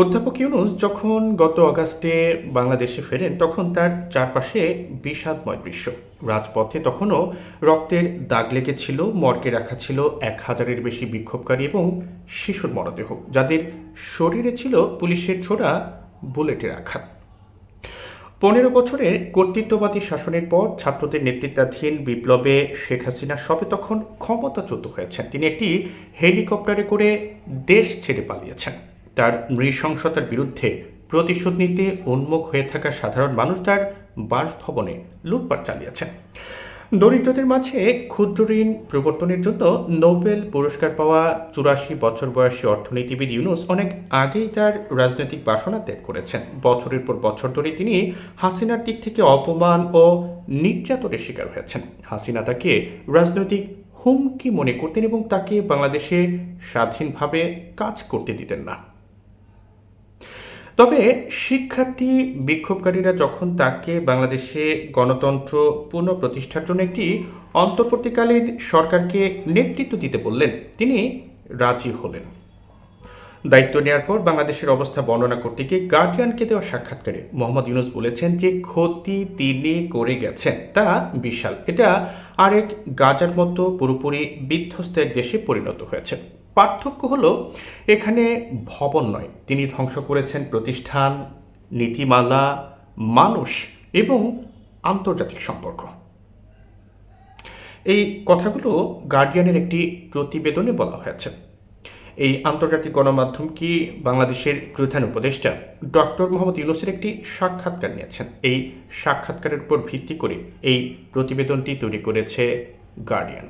অধ্যাপক ইউনুস যখন গত অগাস্টে বাংলাদেশে ফেরেন, তখন তার চারপাশে বিষাদময় দৃশ্য। রাজপথে তখনও রক্তের দাগ লেগেছিল মর্গে রাখা ছিল এক হাজারের বেশি বিক্ষোভকারী এবং শিশুর মরদেহ, যাদের শরীরে ছিল পুলিশের ছোড়া বুলেটের আঘাত। পনেরো বছরের কর্তৃত্ববাদী শাসনের পর ছাত্রদের নেতৃত্বাধীন বিপ্লবে শেখ হাসিনা সবে তখন ক্ষমতাচ্যুত হয়েছেন। তিনি একটি হেলিকপ্টারে করে দেশ ছেড়ে পালিয়েছেন। তার নৃশংসতার বিরুদ্ধে প্রতিশোধ নিতে উন্মুখ হয়ে থাকা সাধারণ মানুষ তার বাসভবনে লুটপাট চালিয়েছেন। দরিদ্রদের মাঝে ক্ষুদ্র ঋণ প্রবর্তনের জন্য নোবেল পুরস্কার পাওয়া চুরাশি বছর বয়সী অর্থনীতিবিদ ইউনুস অনেক আগেই তার রাজনৈতিক বাসনা ত্যাগ করেছেন। বছরের পর বছর ধরে তিনি হাসিনার দিক থেকে অপমান ও নির্যাতনের শিকার হয়েছেন। হাসিনা তাকে রাজনৈতিক হুমকি মনে করতেন এবং তাকে বাংলাদেশে স্বাধীনভাবে কাজ করতে দিতেন না। তবে শিক্ষার্থী বিক্ষোভকারীরা যখন তাকে বাংলাদেশে গণতন্ত্র পুনঃপ্রতিষ্ঠার জন্য একটি অন্তর্বর্তীকালীন সরকারকে নেতৃত্ব দিতে বললেন, তিনি রাজি হলেন। দায়িত্ব নেওয়ার পর বাংলাদেশের অবস্থা বর্ণনা করতে গিয়ে গার্ডিয়ানকে দেওয়া সাক্ষাৎকারে মোহাম্মদ ইউনুস বলেছেন যে ক্ষতি তিনি করে গেছেন, তা বিশাল। এটা আরেক গাজার মতো পুরোপুরি বিধ্বস্ত এক দেশে পরিণত হয়েছে। পার্থক্য হলো, এখানে ভবন নয়। তিনি ধ্বংস করেছেন প্রতিষ্ঠান, নীতিমালা, মানুষ এবং আন্তর্জাতিক সম্পর্ক। এই কথাগুলো গার্ডিয়ানের একটি প্রতিবেদনে বলা হয়েছে। এই আন্তর্জাতিক গণমাধ্যম কি বাংলাদেশের প্রধান উপদেষ্টা? ডক্টর মোহাম্মদ ইউনুসের একটি সাক্ষাৎকার নিয়েছেন। এই সাক্ষাৎকারের উপর ভিত্তি করে এই প্রতিবেদনটি তৈরি করেছে গার্ডিয়ান